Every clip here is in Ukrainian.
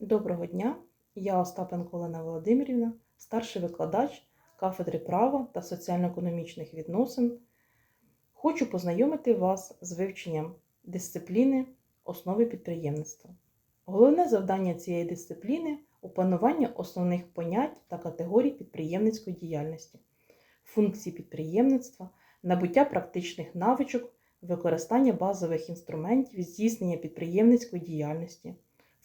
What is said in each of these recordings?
Доброго дня! Я Остапенко Олена Володимирівна, старший викладач кафедри права та соціально-економічних відносин. Хочу познайомити вас з вивченням дисципліни основи підприємництва. Головне завдання цієї дисципліни опанування основних понять та категорій підприємницької діяльності, функцій підприємництва, набуття практичних навичок, використання базових інструментів здійснення підприємницької діяльності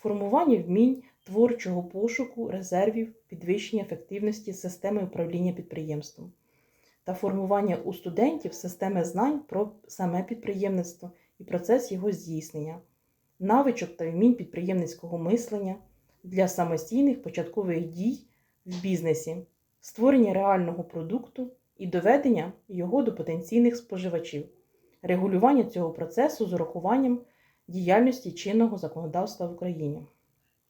формування вмінь творчого пошуку резервів, підвищення ефективності системи управління підприємством та формування у студентів системи знань про саме підприємництво і процес його здійснення, навичок та вмінь підприємницького мислення для самостійних початкових дій в бізнесі, створення реального продукту і доведення його до потенційних споживачів, регулювання цього процесу з урахуванням діяльності чинного законодавства в Україні.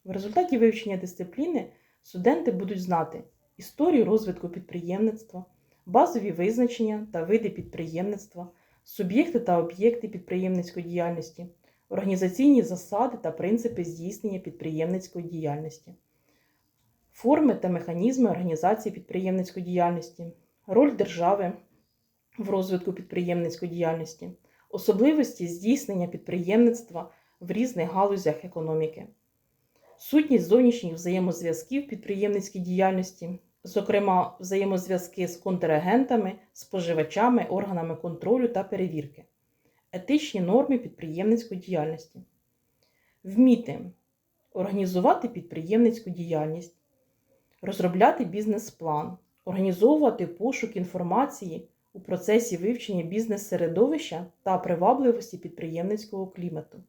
В результаті вивчення дисципліни студенти будуть знати історію розвитку підприємництва, базові визначення та види підприємництва, суб'єкти та об'єкти підприємницької діяльності, організаційні засади та принципи здійснення підприємницької діяльності, форми та механізми організації підприємницької діяльності, роль держави в розвитку підприємницької діяльності особливості здійснення підприємництва в різних галузях економіки, сутність зовнішніх взаємозв'язків підприємницькій діяльності, зокрема, взаємозв'язки з контрагентами, споживачами, органами контролю та перевірки, етичні норми підприємницької діяльності, вміти організувати підприємницьку діяльність, розробляти бізнес-план, організовувати пошук інформації у процесі вивчення бізнес-середовища та привабливості підприємницького клімату,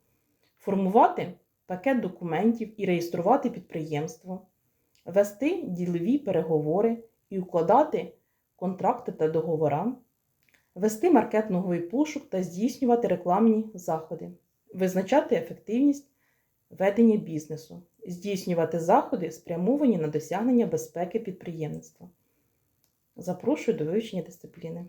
формувати пакет документів і реєструвати підприємство, вести ділові переговори і укладати контракти та договори, вести маркетинговий пошук та здійснювати рекламні заходи, визначати ефективність ведення бізнесу, здійснювати заходи, спрямовані на досягнення безпеки підприємництва. Запрошую до вивчення дисципліни.